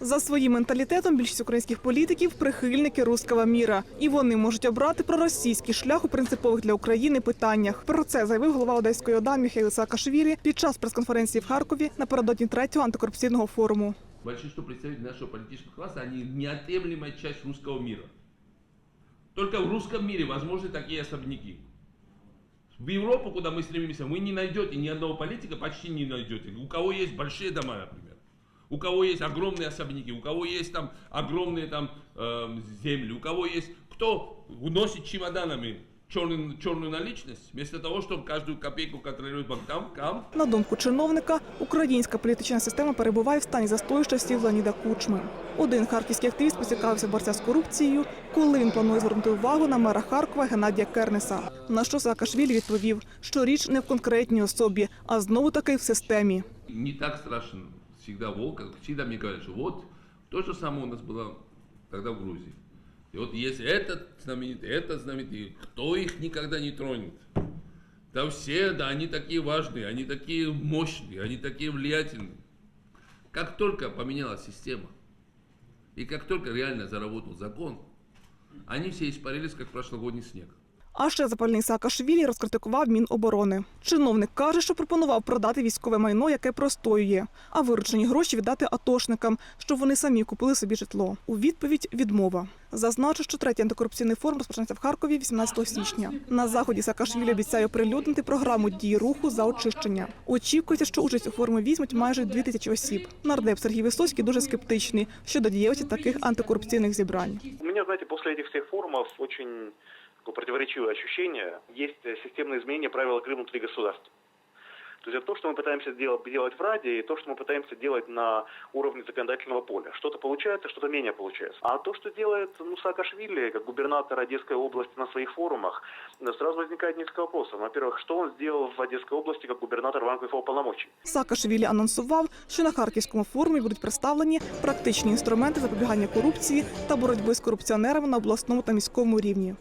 За своїм менталітетом більшість українських політиків прихильники руского міра, і вони можуть обрати проросійський шлях у принципових для України питаннях. Про це заявив голова Одеської ОДА Міхаїл Саакашвілі під час прес-конференції в Харкові напередодні третього антикорупційного форуму. Большинство представителей нашего политического класса, они неотъемлемая часть русского мира. Только в русском мире возможны такие особняки. В Европу, куда мы стремимся, вы не найдете ни одного политика, почти не найдете. У кого есть большие дома, например. У кого есть огромные особняки, у кого есть там огромные там эм, земли, у кого есть кто уносит чемоданами черную, черную наличность, вместо того, чтобы каждую копейку контролировать банкам, На думку чиновника, українська політична система перебуває в стані застою з часів Леоніда Кучми. Один харківський активіст поцікавився борця з корупцією, коли він планує звернути увагу на мера Харкова Геннадія Кернеса. На що Саакашвілі відповів, що річ не в конкретній особі, а знову таки в системі. не так страшен Всегда волк, всегда мне говорят, что вот то же самое у нас было тогда в Грузии. И вот есть этот знаменитый, этот знаменитый, кто их никогда не тронет? Да все, да, они такие важные, они такие мощные, они такие влиятельные. Как только поменялась система, и как только реально заработал закон, они все испарились, как прошлогодний снег. А ще запальний Саакашвілі розкритикував Міноборони. Чиновник каже, що пропонував продати військове майно, яке простоює, а виручені гроші віддати атошникам, щоб вони самі купили собі житло. У відповідь відмова. Зазначу, що третій антикорупційний форум розпочнеться в Харкові 18 січня. На заході Саакашвілі обіцяє оприлюднити програму дії руху за очищення. Очікується, що участь у форумі візьмуть майже дві тисячі осіб. Нардеп Сергій Висоцький дуже скептичний щодо дієвості таких антикорупційних зібрань. У меня, знаете, после этих всех форумов очень такое противоречивое ощущение. Есть э, системные изменения правил игры внутри государства. То есть это то, что мы пытаемся делать, делать в Раде, и то, что мы пытаемся делать на уровне законодательного поля. Что-то получается, что-то менее получается. А то, что делает ну, Саакашвили, как губернатор Одесской области на своих форумах, да, сразу возникает несколько вопросов. Во-первых, что он сделал в Одесской области как губернатор в рамках его полномочий? Саакашвілі анонсував, що на харківському форумі будуть представлені практичні інструменти запобігання корупції та боротьби з корупціонерами на обласному та міському рівні.